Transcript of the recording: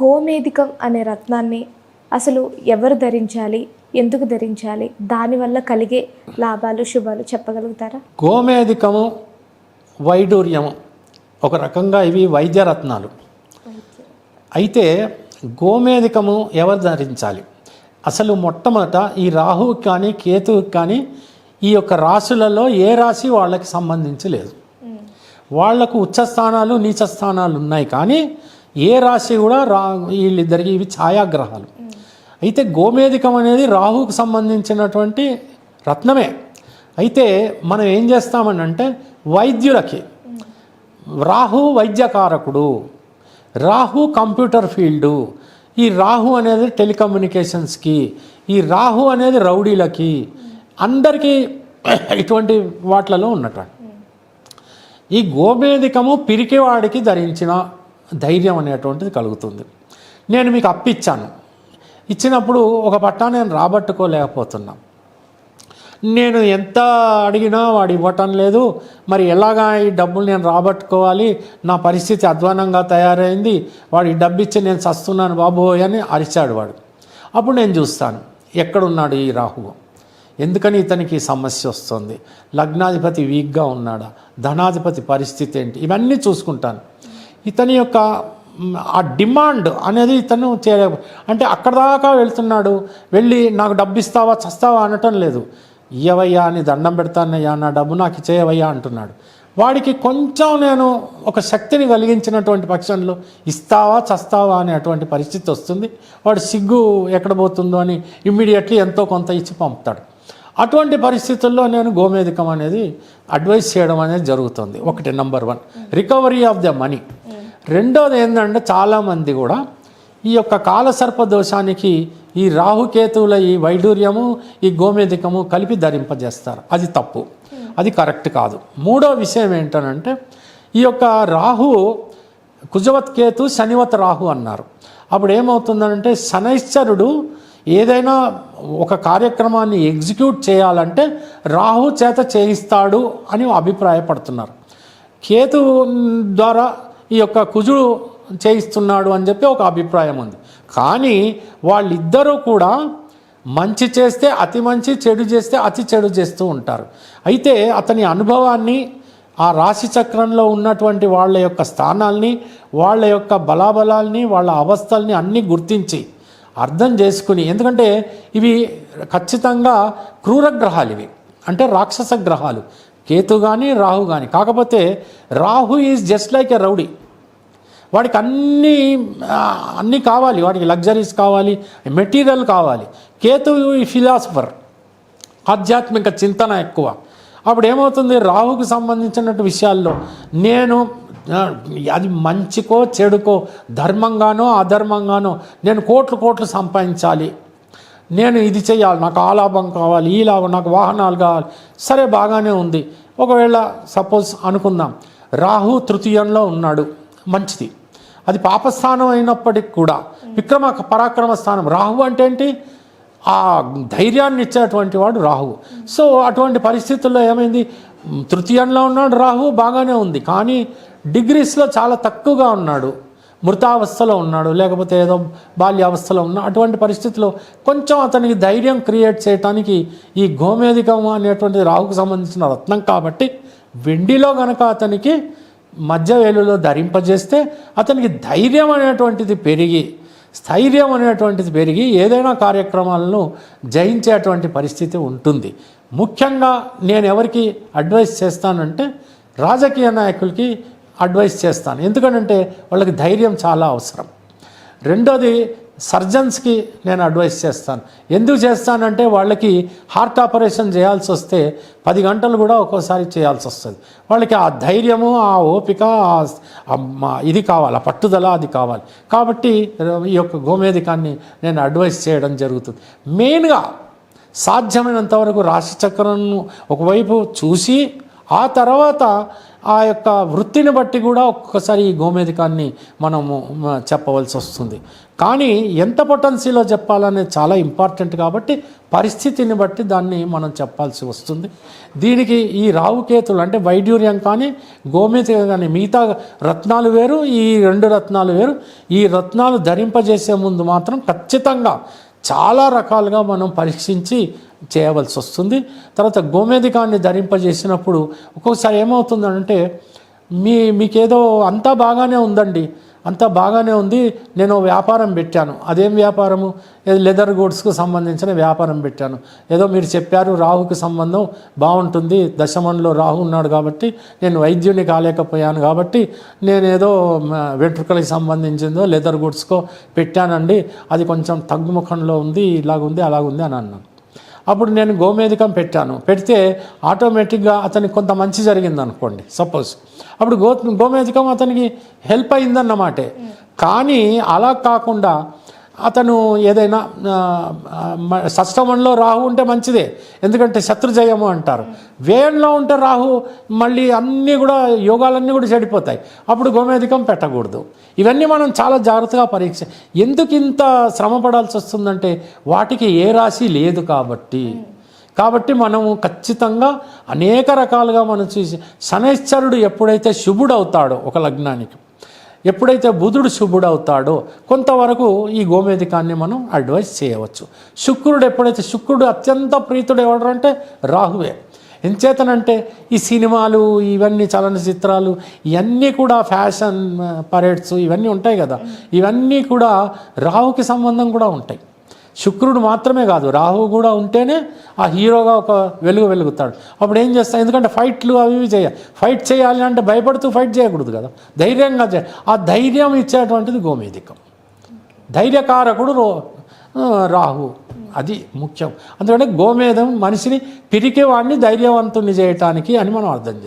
గోమేధికం అనే రత్నాన్ని అసలు ఎవరు ధరించాలి? ఎందుకు ధరించాలి? దానివల్ల కలిగే లాభాలు శుభాలు చెప్పగలుగుతారా? గోమేధికము వైడూర్యము ఒక రకంగా ఇవి వైద్య రత్నాలు. అయితే గోమేధికము ఎవరు ధరించాలి? అసలు మొట్టమొదట ఈ రాహువుకి కానీ కేతువుకి కానీ ఈ యొక్క రాశులలో ఏ రాశి వాళ్ళకి సంబంధించి లేదు వాళ్ళకు ఉచ్చ స్థానాలు నీచ స్థానాలు ఉన్నాయి కానీ ఏ రాశి కూడా రా వీళ్ళిద్దరికి ఇవి ఛాయాగ్రహాలు. అయితే గోమేధికం అనేది రాహుకు సంబంధించినటువంటి రత్నమే. అయితే మనం ఏం చేస్తామని అంటే వైద్యులకి. రాహు వైద్యకారకుడు. Rahu computer field. ఈ రాహు అనేది టెలికమ్యూనికేషన్స్కి. ఈ రాహు అనేది రౌడీలకి. అందరికీ ఇటువంటి వాట్లలో ఉన్నట్టు ఈ గోమేధికము పిరికివాడికి ధరించిన ధైర్యం అనేటువంటిది కలుగుతుంది. నేను మీకు అప్పిచ్చాను ఇచ్చినప్పుడు ఒక పట్టా నేను రాబట్టుకోలేకపోతున్నా. నేను ఎంత అడిగినా వాడు ఇవ్వటం లేదు. మరి ఎలాగా ఈ డబ్బులు నేను రాబట్టుకోవాలి? నా పరిస్థితి అధ్వానంగా తయారైంది. వాడు ఈ డబ్బు ఇచ్చి నేను చస్తున్నాను బాబోయ్ అని అరిచాడు వాడు. అప్పుడు నేను చూస్తాను ఎక్కడున్నాడు ఈ రాహువు ఎందుకని ఇతనికి సమస్య వస్తుంది? లగ్నాధిపతి వీక్గా ఉన్నాడా? ధనాధిపతి పరిస్థితి ఏంటి? ఇవన్నీ చూసుకుంటాను. ఇతని యొక్క ఆ డిమాండ్ అనేది ఇతను చేయ అంటే అక్కడ దాకా వెళ్తున్నాడు వెళ్ళి నాకు డబ్బు ఇస్తావా చస్తావా అనటం లేదు. ఇయ్యవయ్యా అని దండం పెడతానయ్యా నా డబ్బు నాకు ఇచ్చేయవయ్యా అంటున్నాడు. వాడికి కొంచెం నేను ఒక శక్తిని కలిగించినటువంటి పక్షంలో ఇస్తావా చస్తావా అనేటువంటి పరిస్థితి వస్తుంది. వాడు సిగ్గు ఎక్కడ పోతుందో అని ఇమ్మీడియట్లీ ఎంతో కొంత ఇచ్చి పంపుతాడు. అటువంటి పరిస్థితుల్లో నేను గోమేధికం అనేది అడ్వైస్ చేయడం అనేది జరుగుతుంది. ఒకటి number one. Recovery of the money. రెండోది ఏంటంటే చాలామంది కూడా ఈ యొక్క కాలసర్ప దోషానికి ఈ రాహుకేతువుల ఈ వైడూర్యము ఈ గోమేధికము కలిపి ధరింపజేస్తారు. అది తప్పు. అది కరెక్ట్ కాదు. మూడో విషయం ఏంటనంటే ఈ యొక్క రాహు కుజవత్ కేతు శనివత్ రాహు అన్నారు. అప్పుడు ఏమవుతుందంటే శనైశ్చరుడు ఏదైనా ఒక కార్యక్రమాన్ని ఎగ్జిక్యూట్ చేయాలంటే రాహు చేత చేయిస్తాడు అని అభిప్రాయపడుతున్నారు. కేతు ద్వారా ఈ యొక్క కుజుడు చేయిస్తున్నాడు అని చెప్పి ఒక అభిప్రాయం ఉంది. కానీ వాళ్ళిద్దరూ కూడా మంచి చేస్తే అతి మంచి చెడు చేస్తే అతి చెడు చేస్తూ ఉంటారు. అయితే అతని అనుభవాన్ని ఆ రాశి చక్రంలో ఉన్నటువంటి వాళ్ళ యొక్క స్థానాల్ని వాళ్ళ యొక్క బలాబలాల్ని వాళ్ళ అవస్థల్ని అన్నీ గుర్తించి అర్థం చేసుకుని ఎందుకంటే ఇవి ఖచ్చితంగా క్రూర గ్రహాలు ఇవి. అంటే రాక్షస గ్రహాలు. కేతు కానీ రాహు కానీ కాకపోతే Rahu is just like a rowdy. వాడికి అన్నీ అన్నీ కావాలి. వాడికి లగ్జరీస్ కావాలి మెటీరియల్ కావాలి. కేతు ఫిలాసఫర్ ఆధ్యాత్మిక చింతన ఎక్కువ. అప్పుడు ఏమవుతుంది? రాహుకు సంబంధించినట్టు విషయాల్లో నేను అది మంచికో చెడుకో ధర్మంగానో అధర్మంగానో నేను కోట్లు కోట్లు సంపాదించాలి. నేను ఇది చేయాలి నాకు ఆ లాభం కావాలి ఈ లాభం నాకు వాహనాలు కావాలి. సరే బాగానే ఉంది. ఒకవేళ సపోజ్ అనుకుందాం రాహు తృతీయంలో ఉన్నాడు మంచిది. అది పాపస్థానం అయినప్పటికి కూడా విక్రమ పరాక్రమ స్థానం. రాహు అంటే ఏంటి? ఆ ధైర్యాన్ని ఇచ్చేటువంటి వాడు రాహువు సో అటువంటి పరిస్థితుల్లో ఏమైంది? తృతీయంలో ఉన్నాడు రాహు బాగానే ఉంది. కానీ డిగ్రీస్లో చాలా తక్కువగా ఉన్నాడు. మృతావస్థలో ఉన్నాడు లేకపోతే ఏదో బాల్యావస్థలో ఉన్న అటువంటి పరిస్థితిలో కొంచెం అతనికి ధైర్యం క్రియేట్ చేయటానికి ఈ గోమేధికం అనేటువంటి రాహుకు సంబంధించిన రత్నం కాబట్టి వెండిలో గనక అతనికి మధ్య వేలులో ధరింపజేస్తే అతనికి ధైర్యం అనేటువంటిది పెరిగి స్థైర్యం అనేటువంటిది పెరిగి ఏదైనా కార్యక్రమాలను జయించేటువంటి పరిస్థితి ఉంటుంది. ముఖ్యంగా నేను ఎవరికి అడ్వైస్ చేస్తానంటే రాజకీయ నాయకులకి అడ్వైస్ చేస్తాను. ఎందుకంటే వాళ్ళకి ధైర్యం చాలా అవసరం. రెండోది సర్జన్స్కి నేను అడ్వైస్ చేస్తాను. ఎందుకు చేస్తానంటే వాళ్ళకి హార్ట్ ఆపరేషన్ చేయాల్సి వస్తే పది గంటలు కూడా ఒక్కోసారి చేయాల్సి వస్తుంది. వాళ్ళకి ఆ ధైర్యము ఆ ఓపిక ఇది కావాలి ఆ పట్టుదల అది కావాలి. కాబట్టి ఈ యొక్క గోమేధికాన్ని నేను అడ్వైస్ చేయడం జరుగుతుంది. మెయిన్గా సాధ్యమైనంత వరకు రాశిచక్రంను ఒకవైపు చూసి ఆ తర్వాత ఆ యొక్క వృత్తిని బట్టి కూడా ఒక్కొక్కసారి ఈ గోమేధికాన్ని మనము చెప్పవలసి వస్తుంది. కానీ ఎంత పొటెన్సీలో చెప్పాలనేది చాలా ఇంపార్టెంట్ కాబట్టి పరిస్థితిని బట్టి దాన్ని మనం చెప్పాల్సి వస్తుంది. దీనికి ఈ రావుకేతులు అంటే వైడ్యూర్యం కానీ గోమేధిక కానీ మిగతా రత్నాలు వేరు ఈ రెండు రత్నాలు వేరు. ఈ రత్నాలు ధరింపజేసే ముందు మాత్రం ఖచ్చితంగా చాలా రకాలుగా మనం పరీక్షించి చేయవలసి వస్తుంది. తర్వాత గోమేధికాన్ని ధరింపజేసినప్పుడు ఒక్కొక్కసారి ఏమవుతుందంటే మీ మీకేదో అంతా బాగానే ఉందండి. అంతా బాగానే ఉంది. నేను వ్యాపారం పెట్టాను. అదేం వ్యాపారము? ఏదో లెదర్ గూడ్స్కు సంబంధించిన వ్యాపారం పెట్టాను. ఏదో మీరు చెప్పారు రాహుకి సంబంధం బాగుంటుంది. దశమంలో రాహు ఉన్నాడు కాబట్టి నేను వైద్యుని కాలేకపోయాను కాబట్టి నేనేదో మ, వెంట్రుకలకి సంబంధించిందో లెదర్ గూడ్స్కో పెట్టానండి. అది కొంచెం తగ్గుముఖంలో ఉంది ఇలాగుంది అలాగుంది అని అన్నాను. అప్పుడు నేను గోమేధికం పెట్టాను. పెడితే ఆటోమేటిక్గా అతనికి కొంత మంచి జరిగింది అనుకోండి సపోజ్. అప్పుడు గో గోమేధికం అతనికి హెల్ప్ అయిందన్నమాటే. కానీ అలా కాకుండా అతను ఏదైనా సష్టమంలో రాహు ఉంటే మంచిదే. ఎందుకంటే శత్రుజయము అంటారు. వ్యయంలో ఉంటే రాహు మళ్ళీ అన్నీ కూడా యోగాలన్నీ కూడా చెడిపోతాయి. అప్పుడు గోమేధికం పెట్టకూడదు. ఇవన్నీ మనం చాలా జాగ్రత్తగా పరీక్ష ఎందుకు ఇంత శ్రమ పడాల్సి వస్తుందంటే వాటికి ఏ రాశి లేదు కాబట్టి. కాబట్టి మనము ఖచ్చితంగా అనేక రకాలుగా మనం చూసి శనైశ్వరుడు ఎప్పుడైతే శుభుడు అవుతాడో ఒక లగ్నానికి ఎప్పుడైతే బుధుడు శుభుడు అవుతాడో కొంతవరకు ఈ గోమేధికాన్ని మనం అడ్వైస్ చేయవచ్చు. శుక్రుడు ఎప్పుడైతే శుక్రుడు అత్యంత ప్రీతుడు ఎవడు అంటే రాహువే. ఎంచేతనంటే ఈ సినిమాలు ఇవన్నీ చలనచిత్రాలు ఇవన్నీ కూడా ఫ్యాషన్ పరేడ్స్ ఇవన్నీ ఉంటాయి కదా. ఇవన్నీ కూడా రాహుకి సంబంధం కూడా ఉంటాయి. శుక్రుడు మాత్రమే కాదు రాహు కూడా ఉంటేనే ఆ హీరోగా ఒక వెలుగు వెలుగుతాడు. అప్పుడు ఏం చేస్తాం ఎందుకంటే ఫైట్లు అవి ఇవి చేయాలి ఫైట్ చేయాలి అంటే భయపడుతూ ఫైట్ చేయకూడదు కదా. ధైర్యంగా చేయాలి ఆ ధైర్యం ఇచ్చేటువంటిది గోమేధికం. ధైర్యకారకుడు రో రాహు. అది ముఖ్యం. అందుకని గోమేధం మనిషిని పిరికేవాడిని ధైర్యవంతుని చేయటానికి అని మనం అర్థం చేస్తాం.